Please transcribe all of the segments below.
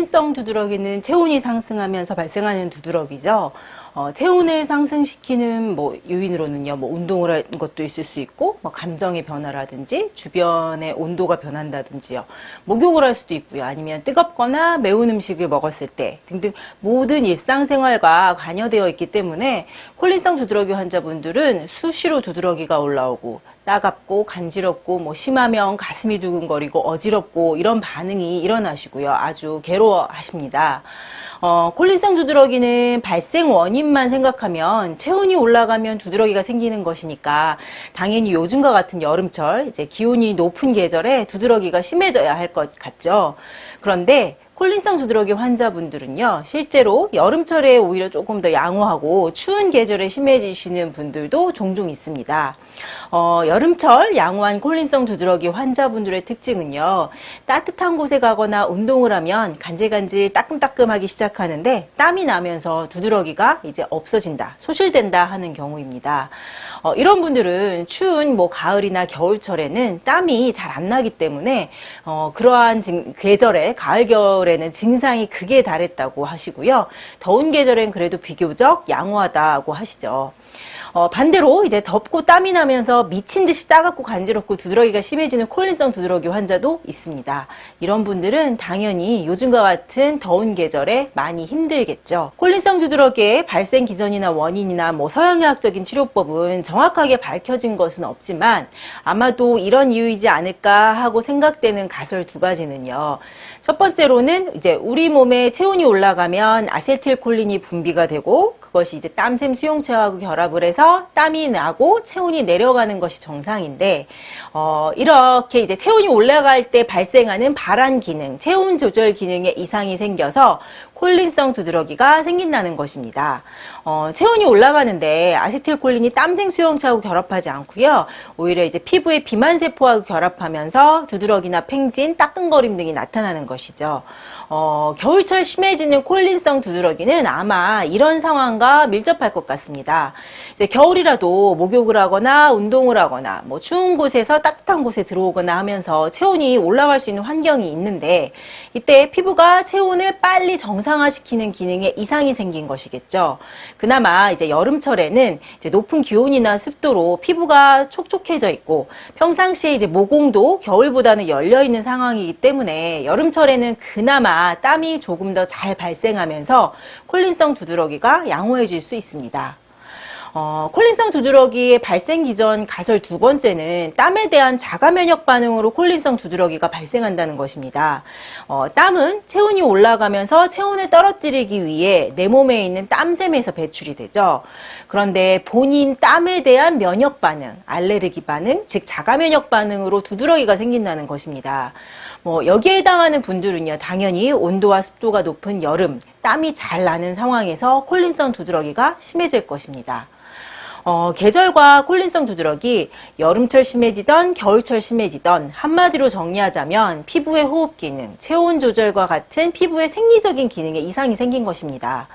콜린성 두드러기는 체온이 상승하면서 발생하는 두드러기죠. 어, 체온을 상승시키는 뭐 요인으로는요, 뭐 운동을 한 것도 있을 수 있고, 뭐 감정의 변화라든지 주변의 온도가 변한다든지요, 목욕을 할 수도 있고요, 아니면 뜨겁거나 매운 음식을 먹었을 때 등등 모든 일상생활과 관여되어 있기 때문에 콜린성 두드러기 환자분들은 수시로 두드러기가 올라오고 따갑고 간지럽고 뭐 심하면 가슴이 두근거리고 어지럽고 이런 반응이 일어나시고요. 아주 괴로워하십니다. 어, 콜린성 두드러기는 발생 원인만 생각하면 체온이 올라가면 두드러기가 생기는 것이니까 당연히 요즘과 같은 여름철 이제 기온이 높은 계절에 두드러기가 심해져야 할 것 같죠. 그런데 콜린성 두드러기 환자분들은요, 실제로 여름철에 오히려 조금 더 양호하고 추운 계절에 심해지시는 분들도 종종 있습니다. 어, 여름철 양호한 콜린성 두드러기 환자분들의 특징은요, 따뜻한 곳에 가거나 운동을 하면 간질간질 따끔따끔하기 시작하는데 땀이 나면서 두드러기가 이제 없어진다, 소실된다 하는 경우입니다. 어, 이런 분들은 추운 뭐 가을이나 겨울철에는 땀이 잘 안 나기 때문에 어, 그러한 증- 계절에 가을 겨울에 는 증상이 극에 달했다고 하시고요. 더운 계절엔 그래도 비교적 양호하다고 하시죠. 어, 반대로 이제 덥고 땀이 나면서 미친 듯이 따갑고 간지럽고 두드러기가 심해지는 콜린성 두드러기 환자도 있습니다. 이런 분들은 당연히 요즘과 같은 더운 계절에 많이 힘들겠죠. 콜린성 두드러기의 발생 기전이나 원인이나 뭐 서양의학적인 치료법은 정확하게 밝혀진 것은 없지만 아마도 이런 이유이지 않을까 하고 생각되는 가설 두 가지는요. 첫 번째로는 이제 우리 몸에 체온이 올라가면 아세틸콜린이 분비가 되고 그것이 이제 땀샘 수용체하고 결합을 해서 땀이 나고 체온이 내려가는 것이 정상인데 어, 이렇게 이제 체온이 올라갈 때 발생하는 발한 기능, 체온 조절 기능에 이상이 생겨서 콜린성 두드러기가 생긴다는 것입니다. 어, 체온이 올라가는데 아세틸콜린이 땀생 수용체하고 결합하지 않고요. 오히려 이제 피부의 비만 세포하고 결합하면서 두드러기나 팽진, 따끔거림 등이 나타나는 것이죠. 어, 겨울철 심해지는 콜린성 두드러기는 아마 이런 상황과 밀접할 것 같습니다. 이제 겨울이라도 목욕을 하거나 운동을 하거나 뭐 추운 곳에서 따뜻한 곳에 들어오거나 하면서 체온이 올라갈 수 있는 환경이 있는데 이때 피부가 체온을 빨리 정상 화시키는 기능에 이상이 생긴 것이겠죠. 그나마 이제 여름철에는 이제 높은 기온이나 습도로 피부가 촉촉해져 있고 평상시에 이제 모공도 겨울보다는 열려 있는 상황이기 때문에 여름철에는 그나마 땀이 조금 더 잘 발생하면서 콜린성 두드러기가 양호해질 수 있습니다. 어, 콜린성 두드러기의 발생 기전 가설 두 번째는 땀에 대한 자가 면역 반응으로 콜린성 두드러기가 발생한다는 것입니다. 어, 땀은 체온이 올라가면서 체온을 떨어뜨리기 위해 내 몸에 있는 땀샘에서 배출이 되죠. 그런데 본인 땀에 대한 면역 반응, 알레르기 반응, 즉 자가 면역 반응으로 두드러기가 생긴다는 것입니다. 뭐 여기에 해당하는 분들은요, 당연히 온도와 습도가 높은 여름, 땀이 잘 나는 상황에서 콜린성 두드러기가 심해질 것입니다. 어, 계절과 콜린성 두드러기 여름철 심해지던 겨울철 심해지던 한마디로 정리하자면 피부의 호흡 기능, 체온 조절과 같은 피부의 생리적인 기능에 이상이 생긴 것입니다.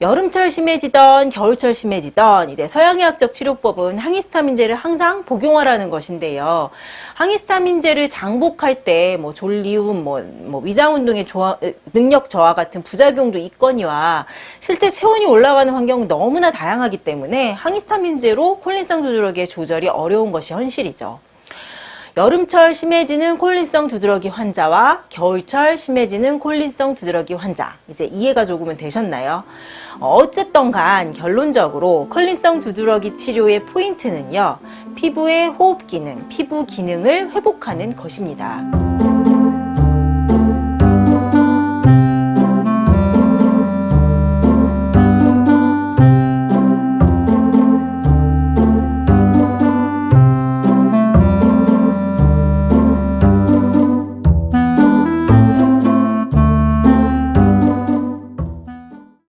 여름철 심해지던 겨울철 심해지던 이제 서양의학적 치료법은 항히스타민제를 항상 복용하라는 것인데요. 항히스타민제를 장복할 때 뭐 졸리움, 뭐, 뭐 위장 운동의 조화, 능력 저하 같은 부작용도 있거니와 실제 체온이 올라가는 환경은 너무나 다양하기 때문에 항히스타민제로 콜린성 두드러기의 조절이 어려운 것이 현실이죠. 여름철 심해지는 콜린성 두드러기 환자와 겨울철 심해지는 콜린성 두드러기 환자. 이제 이해가 조금은 되셨나요? 어, 어쨌든 간 결론적으로 콜린성 두드러기 치료의 포인트는요. 피부의 호흡 기능, 피부 기능을 회복하는 것입니다.